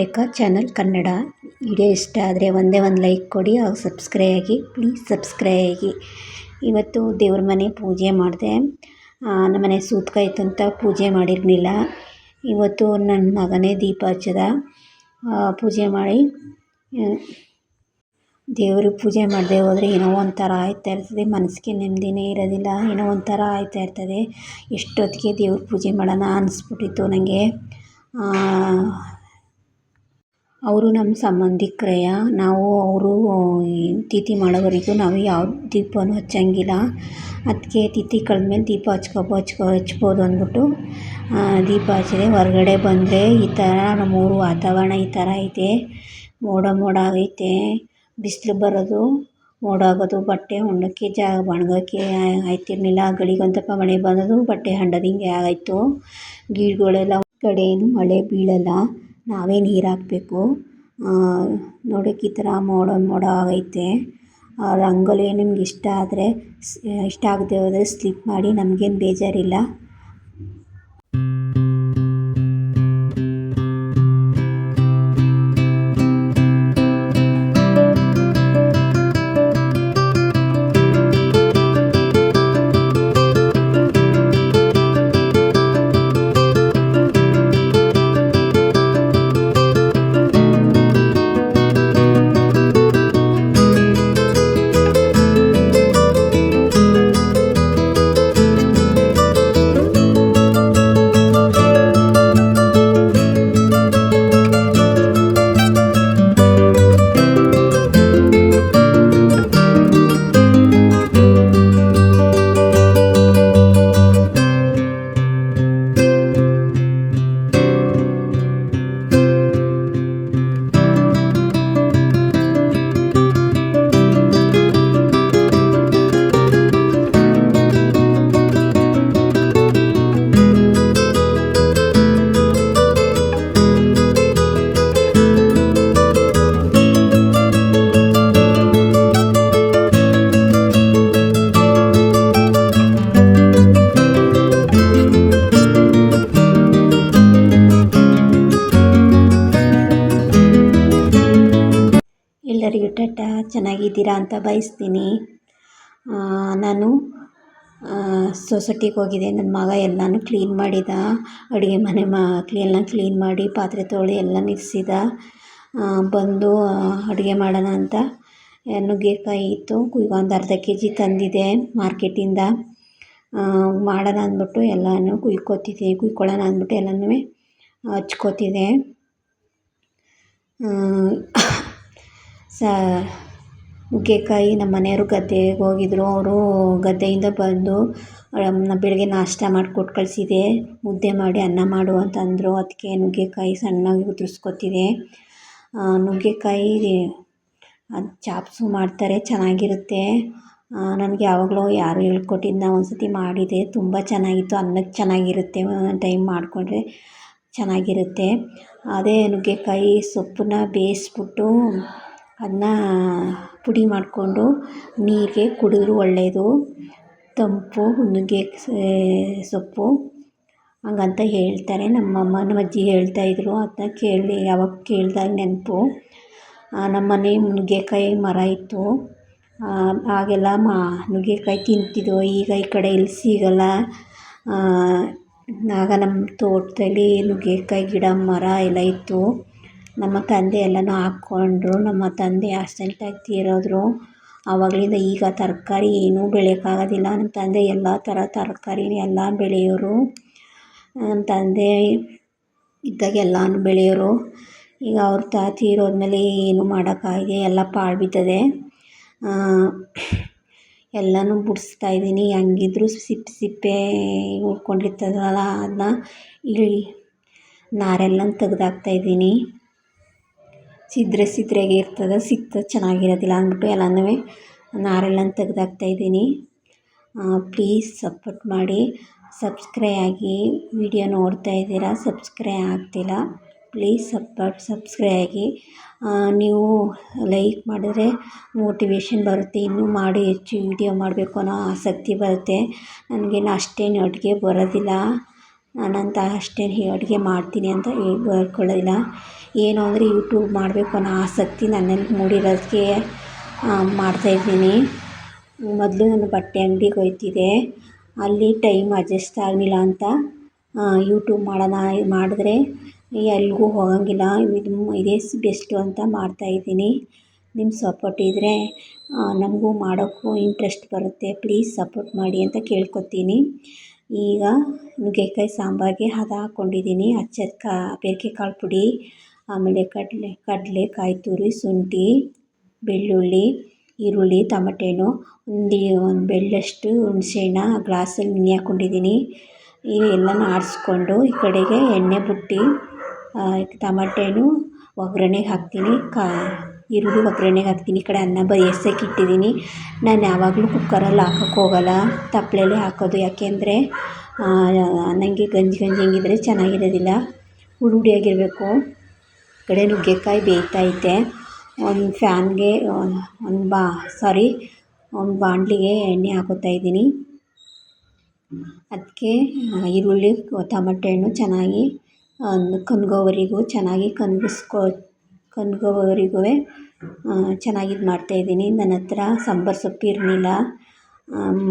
ರೇಖಾ channel Kannada video ಇಷ್ಟ ಆದರೆ ಒಂದೇ ಒಂದು ಲೈಕ್ ಕೊಡಿ ಹಾಗೂ ಸಬ್ಸ್ಕ್ರೈ ಆಗಿ ಪ್ಲೀಸ್ ಸಬ್ಸ್ಕ್ರೈ ಆಗಿ. ಇವತ್ತು ದೇವ್ರ ಮನೆ ಪೂಜೆ ಮಾಡಿದೆ. ನಮ್ಮನೆ ಸೂತ್ಕ ಅಂತ ಪೂಜೆ ಮಾಡಿರಲಿಲ್ಲ. ಇವತ್ತು ನನ್ನ ಮಗನೇ ದೀಪ ಹಚ್ಚದ. ಪೂಜೆ ಮಾಡಿ ದೇವರು ಪೂಜೆ ಮಾಡದೆ ಹೋದರೆ ಏನೋ ಒಂಥರ ಆಯ್ತಾ ಇರ್ತದೆ. ಮನಸ್ಸಿಗೆ ನೆಮ್ಮದಿನೇ ಇರೋದಿಲ್ಲ. ಏನೋ ಒಂಥರ ಆಯ್ತಾ ಇರ್ತದೆ. ಎಷ್ಟೊತ್ತಿಗೆ ದೇವ್ರ ಪೂಜೆ ಮಾಡೋಣ ಅನಿಸ್ಬಿಟ್ಟಿತ್ತು ನನಗೆ ಅವರು ನಮ್ಮ ಸಂಬಂಧಿಕರೇಯ ನಾವು ಅವರು ತಿಥಿ ಮಾಡೋವರೆಗೂ ನಾವು ಯಾವ ದೀಪವೂ ಹಚ್ಚಂಗಿಲ್ಲ. ಅದಕ್ಕೆ ತಿಥಿ ಕಳೆದ್ಮೇಲೆ ದೀಪ ಹಚ್ಕೊಬೋ, ಹಚ್ಕೊ, ಹಚ್ಬೋದು ಅಂದ್ಬಿಟ್ಟು ದೀಪ ಹಚ್ಚಿದೆ ಹೊರಗಡೆ ಬಂದರೆ ಈ ಥರ ನಮ್ಮೂರು ವಾತಾವರಣ ಈ ಥರ ಐತೆ. ಮೋಡ ಮೋಡ ಆಗೈತೆ ಬಿಸಿಲು ಬರೋದು ಮೋಡ ಆಗೋದು ಬಟ್ಟೆ ಒಣಗೋಕ್ಕೆ ಜಾಗ ಒಣ್ಗೋಕ್ಕೆ ಆಯ್ತಿರಲಿಲ್ಲ. ಗಳಿಗೊಂದಪ್ಪ ಮಳೆ ಬಂದದು ಬಟ್ಟೆ ಹಂಡೋದಿಂಗೆ ಆಯಿತು. ಗಿಡಗಳೆಲ್ಲ ಕಡೆಯೂ ಮಳೆ ಬೀಳಲ್ಲ. ನಾವೇ ನೀರು ಹಾಕ್ಬೇಕು. ನೋಡೋಕೆ ಈ ಥರ ಮೋಡ ಮೋಡ ಆಗೈತೆ. ರಂಗೋಲಿ ನಿಮ್ಗೆ ಇಷ್ಟ ಆದರೆ ಇಷ್ಟ ಆಗದೆ ಹೋದರೆ ಸ್ಲಿಪ್ ಮಾಡಿ, ನಮಗೇನು ಬೇಜಾರಿಲ್ಲ. ಚೆನ್ನಾಗಿದ್ದೀರಾ ಅಂತ ಬಯಸ್ತೀನಿ. ನಾನು ಸೊಸೈಟಿಗೆ ಹೋಗಿದ್ದೆ. ನನ್ನ ಮಗ ಎಲ್ಲನೂ ಕ್ಲೀನ್ ಮಾಡಿದ. ಅಡುಗೆ ಮನೆ ಮಾ ಎಲ್ಲ ಕ್ಲೀನ್ ಮಾಡಿ, ಪಾತ್ರೆ ತೊಳೆ ಎಲ್ಲ ನಿಲ್ಲಿಸಿದ ಬಂದು ಅಡುಗೆ ಮಾಡೋಣ ಅಂತ ನುಗ್ಗೆಕಾಯಿ ಇತ್ತು. ಒಂದು ಅರ್ಧ ಕೆ ಜಿ ತಂದಿದ್ದೆ ಮಾರ್ಕೆಟಿಂದ ಮಾಡೋಣ ಅಂದ್ಬಿಟ್ಟು ಎಲ್ಲನೂ ಕುಯ್ಕೋತಿದ್ದೆ. ಕುಯ್ಕೊಳ್ಳೋಣ ಅಂದ್ಬಿಟ್ಟು ಎಲ್ಲನೂ ಹಚ್ಕೋತಿದ್ದೆ. ಸ ನುಗ್ಗೆಕಾಯಿ ನಮ್ಮ ಮನೆಯವರು ಗದ್ದೆಗೆ ಹೋಗಿದ್ರು. ಅವರು ಗದ್ದೆಯಿಂದ ಬಂದು ಬೆಳಗ್ಗೆ ನಾಷ್ಟ ಮಾಡಿ ಕೊಟ್ಟು ಕಳಿಸಿದೆ. ಮುದ್ದೆ ಮಾಡಿ ಅನ್ನ ಮಾಡು ಅಂತ ಅಂದರು. ಅದಕ್ಕೆ ನುಗ್ಗೆಕಾಯಿ ಸಣ್ಣಗೆ ಉದುರಿಸ್ಕೊತಿದ್ದೆ ನುಗ್ಗೆಕಾಯಿ, ಅದು ಚಾಪ್ಸು ಮಾಡ್ತಾರೆ. ಚೆನ್ನಾಗಿರುತ್ತೆ. ನನಗೆ ಯಾವಾಗಲೂ ಯಾರೋ ಹೇಳ್ಕೊಟ್ಟಿದ್ದು ಒಂದು ಸತಿ ಮಾಡಿದೆ. ತುಂಬ ಚೆನ್ನಾಗಿತ್ತು. ಅನ್ನಕ್ಕೆ ಚೆನ್ನಾಗಿರುತ್ತೆ. ಒಂದೊಂದು ಟೈಮ್ ಮಾಡಿಕೊಂಡ್ರೆ ಚೆನ್ನಾಗಿರುತ್ತೆ. ಅದೇ ನುಗ್ಗೆಕಾಯಿ ಸೊಪ್ಪನ್ನ ಬೇಯಿಸ್ಬಿಟ್ಟು ಅದನ್ನ ಪುಡಿ ಮಾಡಿಕೊಂಡು ನೀರಿಗೆ ಕುಡಿದ್ರೂ ಒಳ್ಳೆಯದು ತಂಪು, ನುಗ್ಗೆ ಸೊಪ್ಪು. ಹಂಗಂತ ಹೇಳ್ತಾರೆ. ನಮ್ಮಮ್ಮ, ನಮ್ಮ ಅಜ್ಜಿ ಹೇಳ್ತಾಯಿದ್ರು ಅದನ್ನ ಕೇಳಿ, ಯಾವಾಗ ಕೇಳಿದಾಗ ನೆನಪು. ನಮ್ಮ ಮನೆ ನುಗ್ಗೆಕಾಯಿ ಮರ ಇತ್ತು. ಆಗೆಲ್ಲ ಮಾ, ನುಗ್ಗೆಕಾಯಿ ತಿಂತಿದ್ದೋ ಈಗ ಈ ಕಡೆ ಇಲ್ಲಿ ಸಿಗಲ್ಲ. ಆಗ ನಮ್ಮ ತೋಟದಲ್ಲಿ ನುಗ್ಗೆಕಾಯಿ, ಗಿಡ, ಮರ ಎಲ್ಲ ಇತ್ತು. ನಮ್ಮ ತಂದೆ ಎಲ್ಲನೂ ಹಾಕ್ಕೊಂಡ್ರು. ನಮ್ಮ ತಂದೆ ಆಕ್ಸಿಡೆಂಟಾಗಿ ತೀರೋದ್ರು. ಆವಾಗಲಿಂದ ಈಗ ತರಕಾರಿ ಏನೂ ಬೆಳೆಯೋಕ್ಕಾಗೋದಿಲ್ಲ. ನಮ್ಮ ತಂದೆ ಎಲ್ಲ ಥರ ತರಕಾರಿ ಎಲ್ಲ ಬೆಳೆಯೋರು. ನಮ್ಮ ತಂದೆ ಇದ್ದಾಗ ಎಲ್ಲನೂ ಬೆಳೆಯೋರು. ಈಗ ಅವ್ರ ತಾ ತೀರೋದ್ಮೇಲೆ ಏನೂ ಮಾಡೋಕ್ಕಾಗದೆ? ಎಲ್ಲ ಪಾಳು ಬಿದ್ದದೆ. ಎಲ್ಲನೂ ಬಿಡಿಸ್ತಾಯಿದ್ದೀನಿ ಹೆಂಗಿದ್ರು ಸಿಪ್ಪೆ ಸಿಪ್ಪೆ ಉಳ್ಕೊಂಡಿರ್ತದಲ್ಲ ಅದನ್ನ ಇಳಿ ತೆಗ್ದಾಕ್ತಾ ತೆಗ್ದು ಸಿದ್ರೆ ಸಿದ್ರೆಗೆ ಇರ್ತದೆ, ಸಿಕ್ತದೆ, ಚೆನ್ನಾಗಿರೋದಿಲ್ಲ ಅಂದ್ಬಿಟ್ಟು ಎಲ್ಲನೂ ನಾರೆಲ್ಲನ ತೆಗ್ದಾಕ್ತಾಯಿದ್ದೀನಿ ಪ್ಲೀಸ್ ಸಪೋರ್ಟ್ ಮಾಡಿ. ಸಬ್ಸ್ಕ್ರೈ ಆಗಿ ವಿಡಿಯೋ ನೋಡ್ತಾ ಇದ್ದೀರಾ? ಸಬ್ಸ್ಕ್ರೈ ಆಗ್ತಿಲ್ಲ. ಪ್ಲೀಸ್ ಸಪೋರ್ಟ್ ಸಬ್ಸ್ಕ್ರೈ ಆಗಿ. ನೀವು ಲೈಕ್ ಮಾಡಿದ್ರೆ ಮೋಟಿವೇಶನ್ ಬರುತ್ತೆ, ಇನ್ನೂ ಮಾಡಿ ಹೆಚ್ಚು ವಿಡಿಯೋ ಮಾಡಬೇಕು ಅನ್ನೋ ಆಸಕ್ತಿ ಬರುತ್ತೆ. ನನಗೇನು ಅಷ್ಟೇನು ಅಡುಗೆ ಬರೋದಿಲ್ಲ. ನಾನಂತ ಅಷ್ಟೇನು ಅಡುಗೆ ಮಾಡ್ತೀನಿ ಅಂತ ಹೇಳ್ಕೊಳ್ಳೋದಿಲ್ಲ ಏನು ಅಂದರೆ ಯೂಟ್ಯೂಬ್ ಮಾಡಬೇಕು ಅನ್ನೋ ಆಸಕ್ತಿ ನನ್ನಲ್ಲಿ ಮೂಡಿರೋದಕ್ಕೆ ಮಾಡ್ತಾಯಿದ್ದೀನಿ ಮೊದಲು ನಾನು ಬಟ್ಟೆ ಅಂಗ್ಡಿಗೆ ಹೋಗ್ತಿದ್ದೆ ಅಲ್ಲಿ ಟೈಮ್ ಅಡ್ಜಸ್ಟ್ ಆಗಲಿಲ್ಲ ಅಂತ ಯೂಟ್ಯೂಬ್ ಮಾಡೋಣ ಮಾಡಿದ್ರೆ ಎಲ್ಲಿಗೂ ಹೋಗೋಂಗಿಲ್ಲ. ಇದು ಇದೇ ಬೆಸ್ಟು ಅಂತ ಮಾಡ್ತಾಯಿದ್ದೀನಿ ನಿಮ್ಮ ಸಪೋರ್ಟ್ ಇದ್ದರೆ ನಮಗೂ ಮಾಡೋಕ್ಕೂ ಇಂಟ್ರೆಸ್ಟ್ ಬರುತ್ತೆ. ಪ್ಲೀಸ್ ಸಪೋರ್ಟ್ ಮಾಡಿ ಅಂತ ಕೇಳ್ಕೊತೀನಿ. ಈಗ ನುಗ್ಗೆಕಾಯಿ ಸಾಂಬಾರಿಗೆ ಹದ ಹಾಕ್ಕೊಂಡಿದ್ದೀನಿ. ಅಚ್ಚದ ಕಾ ಪೇರಿಗೆ ಕಾಳು ಪುಡಿ, ಆಮೇಲೆ ಕಡಲೆ ಕಡಲೆ ಕಾಯಿ ತುರಿ, ಶುಂಠಿ, ಬೆಳ್ಳುಳ್ಳಿ, ಈರುಳ್ಳಿ, ಟಮಟೆ ಹಣ್ಣು. ಒಂದು ಒಂದು ಬೆಳ್ಳಷ್ಟು ಹುಣಸೆ ಗ್ಲಾಸಲ್ಲಿ ನೆನೆ ಹಾಕ್ಕೊಂಡಿದ್ದೀನಿ. ಎಲ್ಲನೂ ಆಡಿಸ್ಕೊಂಡು ಈ ಕಡೆಗೆ ಎಣ್ಣೆ ಬುಟ್ಟಿ ಟಮಟೆ ಹಣ್ಣು ಒಗ್ಗರಣೆಗೆ ಹಾಕ್ತೀನಿ. ಕಾ ಈರುಳ್ಳಿ ಒಗ್ಗರಣೆಗೆ ಹಾಕ್ತೀನಿ. ಈ ಕಡೆ ಅನ್ನ ಬೇಯ್ಸೋಕೆ ಇಟ್ಟಿದ್ದೀನಿ. ನಾನು ಯಾವಾಗಲೂ ಕುಕ್ಕರಲ್ಲಿ ಹಾಕೋಕೆ ಹೋಗಲ್ಲ. ತಪ್ಪಲೆಯಲ್ಲಿ ಹಾಕೋದು. ಯಾಕೆಂದರೆ ನನಗೆ ಗಂಜಿ ಗಂಜಿ ಹೆಂಗಿದ್ರೆ ಚೆನ್ನಾಗಿರೋದಿಲ್ಲ. ಹುಳಿ ಹುಡಿಯಾಗಿರಬೇಕು ಈ ಕಡೆ ನುಗ್ಗೆಕಾಯಿ ಬೇಯ್ತೈತೆ ಒಂದು ಫ್ಯಾನ್ಗೆ ಒಂದು ಬಾ, ಸಾರಿ, ಒಂದು ಬಾಣಲಿಗೆ ಎಣ್ಣೆ ಹಾಕೋತಾ ಇದ್ದೀನಿ. ಅದಕ್ಕೆ ಈರುಳ್ಳಿ ಟಮಟೆ ಹಣ್ಣು ಚೆನ್ನಾಗಿ ಕನ್ಗೋವರೆಗೂ ಚೆನ್ನಾಗಿ ಕನ್ಗಿಸ್ಕೊ ಕನ್ಗೋವರೆಗೂ ಚೆನ್ನಾಗಿ ಇದು ಮಾಡ್ತಾಯಿದ್ದೀನಿ ನನ್ನ ಹತ್ರ ಸಾಂಬಾರು ಸೊಪ್ಪು ಇರಲಿಲ್ಲ.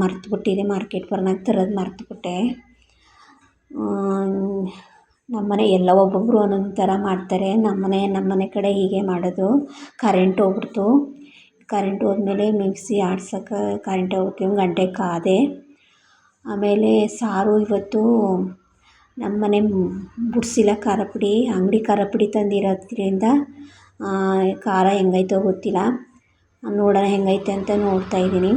ಮರ್ತುಬಿಟ್ಟಿದ್ದೆ ಮಾರ್ಕೆಟ್ ಬರ್ನಾಗ ತರೋದು ಮರ್ತುಬಿಟ್ಟೆ. ನಮ್ಮನೆ ಎಲ್ಲ ಒಬ್ಬೊಬ್ಬರು ಒಂದೊಂದು ಥರ ಮಾಡ್ತಾರೆ. ನಮ್ಮನೆ ನಮ್ಮನೆ ಕಡೆ ಹೀಗೆ ಮಾಡೋದು. ಕರೆಂಟ್ ಹೋಗ್ಬಿಡ್ತು. ಕರೆಂಟ್ ಹೋದ್ಮೇಲೆ ಮಿಕ್ಸಿ ಆಡ್ಸೋಕೆ ಕರೆಂಟ್ ಹೋಗ್ಬಿಟ್ಟು ಗಂಟೆ ಕಾದೆ. ಆಮೇಲೆ ಸಾರು ಇವತ್ತು ನಮ್ಮನೆ ಬಿಡ್ಸಿಲ್ಲ ಖಾರ ಪುಡಿ ಅಂಗಡಿ ಖಾರ ಪುಡಿ ತಂದಿರೋದ್ರಿಂದ ಖಾರ ಹೆಂಗೈತೋ ಗೊತ್ತಿಲ್ಲ. ನೋಡೋಣ ಹೆಂಗೈತೆ ಅಂತ ನೋಡ್ತಾ ಇದ್ದೀನಿ.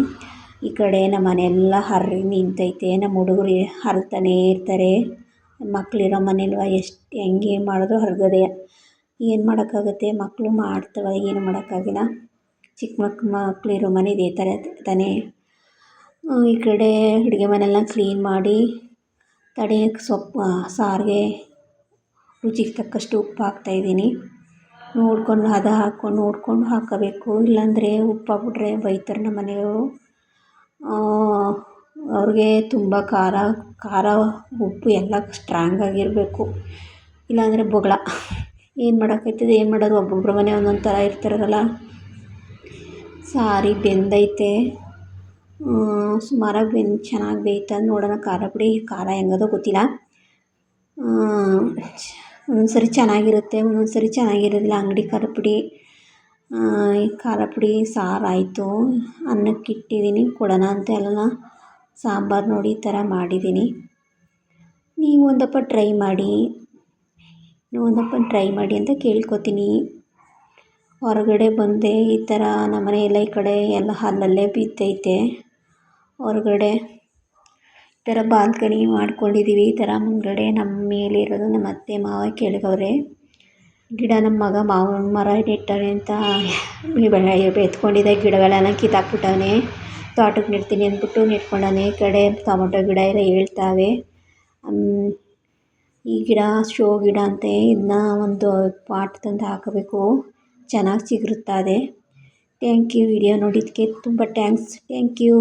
ಈ ಕಡೆ ನಮ್ಮ ಮನೆಯೆಲ್ಲ ಹರ್ರಿ ನಿಂತೈತೆ. ನಮ್ಮ ಹುಡುಗರು ಹರ್ತಾನೇ ಇರ್ತಾರೆ. ಮಕ್ಕಳಿರೋ ಮನೆಯಲ್ವ ಎಷ್ಟು ಹೆಂಗೆ ಮಾಡಿದ್ರು ಹರಿದದೆ ಏನು ಮಾಡೋಕ್ಕಾಗುತ್ತೆ? ಮಕ್ಕಳು ಮಾಡ್ತವೆ, ಏನು ಮಾಡೋಕ್ಕಾಗಿಲ್ಲ. ಚಿಕ್ಕ ಮಕ್ ಮಕ್ಕಳಿರೋ ಮನೆ ಇದೇ ಥರ ತಾನೇ. ಈ ಕಡೆ ಅಡುಗೆ ಮನೆಯೆಲ್ಲ ಕ್ಲೀನ್ ಮಾಡಿ ತಡೆಯಕ್ಕೆ ಸೊಪ್ಪು, ಸಾರಿಗೆ ರುಚಿಗೆ ತಕ್ಕಷ್ಟು ಉಪ್ಪು ಹಾಕ್ತಾಯಿದ್ದೀನಿ ನೋಡ್ಕೊಂಡು ಹದ ಹಾಕ್ಕೊಂಡು, ನೋಡ್ಕೊಂಡು ಹಾಕಬೇಕು. ಇಲ್ಲಾಂದರೆ ಉಪ್ಪಾಗ್ಬಿಟ್ರೆ ಬೈತಾರೆ ನಮ್ಮ ಮನೆಯವರು. ಅವ್ರಿಗೆ ತುಂಬ ಖಾರ ಖಾರ ಉಪ್ಪು ಎಲ್ಲ ಸ್ಟ್ರಾಂಗಾಗಿರಬೇಕು ಇಲ್ಲಾಂದರೆ ಬೊಗಳ. ಏನು ಮಾಡೋಕ್ಕಾಯ್ತದೆ, ಏನು ಮಾಡೋದು? ಒಬ್ಬೊಬ್ಬರ ಮನೆ ಒಂದೊಂದು ಥರ ಇರ್ತಾರಲ್ಲ. ಸಾರಿ ಬೆಂದೈತೆ. ಸುಮಾರಾಗಿ ಬೆಂದು ಚೆನ್ನಾಗಿ ಬೇಯ್ತದೆ ನೋಡೋಣ ಖಾರ ಪುಡಿ. ಖಾರ ಹೆಂಗದೋ ಗೊತ್ತಿಲ್ಲ. ಒಂದೊಂದು ಸರಿ ಚೆನ್ನಾಗಿರುತ್ತೆ. ಒಂದೊಂದು ಸರಿ ಚೆನ್ನಾಗಿರೋದಿಲ್ಲ ಅಂಗಡಿ ಖಾರ ಪುಡಿ. ಖಾರ ಪುಡಿ ಸಾರು ಆಯಿತು. ಅನ್ನಕ್ಕೆ ಇಟ್ಟಿದ್ದೀನಿ. ಕೊಡೋಣ ಅಂತ ಎಲ್ಲ ಸಾಂಬಾರು ನೋಡಿ ಈ ಥರ ಮಾಡಿದ್ದೀನಿ. ನೀವು ಒಂದಪ್ಪ ಟ್ರೈ ಮಾಡಿ. ನೀವು ಒಂದಪ್ಪ ಟ್ರೈ ಮಾಡಿ ಅಂತ ಕೇಳ್ಕೊತೀನಿ. ಹೊರಗಡೆ ಬಂದೆ ಈ ಥರ ನಮ್ಮ ಎಲ್ಲ ಈ ಕಡೆ ಎಲ್ಲ ಹಲ್ಲಲ್ಲೇ ಬಿದ್ದೈತೆ ಹೊರಗಡೆ ಈ ಥರ ಬಾಲ್ಕನಿ ಮಾಡ್ಕೊಂಡಿದ್ದೀವಿ, ಈ ಥರ ಮುಂದುಗಡೆ ನಮ್ಮ ಮೇಲೆ ಇರೋದು ನಮ್ಮ ಅತ್ತೆ ಮಾವ ಕೆಳಗವ್ರೆ. ಗಿಡ ನಮ್ಮ ಮಗ ಮಾವಿನ ಮರ ನೆಟ್ಟವ್ನೆ ಅಂತ ಎತ್ಕೊಂಡಿದ್ದ ಗಿಡಗಳೆಲ್ಲ ಕಿತ್ತಾಕ್ಬಿಟ್ಟವನೆ. ತೋಟಕ್ಕೆ ನೆಡ್ತೀನಿ ಅಂದ್ಬಿಟ್ಟು ನೆಟ್ಕೊಂಡವನೆ ಈ ಕಡೆ ಟೊಮೊಟೊ ಗಿಡ ಎಲ್ಲ ಹೇಳ್ತಾವೆ. ಈ ಗಿಡ, ಶೋ ಗಿಡ ಅಂತೆ ಇದನ್ನ ಒಂದು ಪಾಟ್ ತಂದು ಹಾಕಬೇಕು. ಚೆನ್ನಾಗಿ ಚಿಗುರುತ್ತದೆ ಥ್ಯಾಂಕ್ ಯು ವಿಡಿಯೋ ನೋಡಿದ್ದಕ್ಕೆ ತುಂಬ ಟ್ಯಾಂಕ್ಸ್ ಥ್ಯಾಂಕ್ ಯು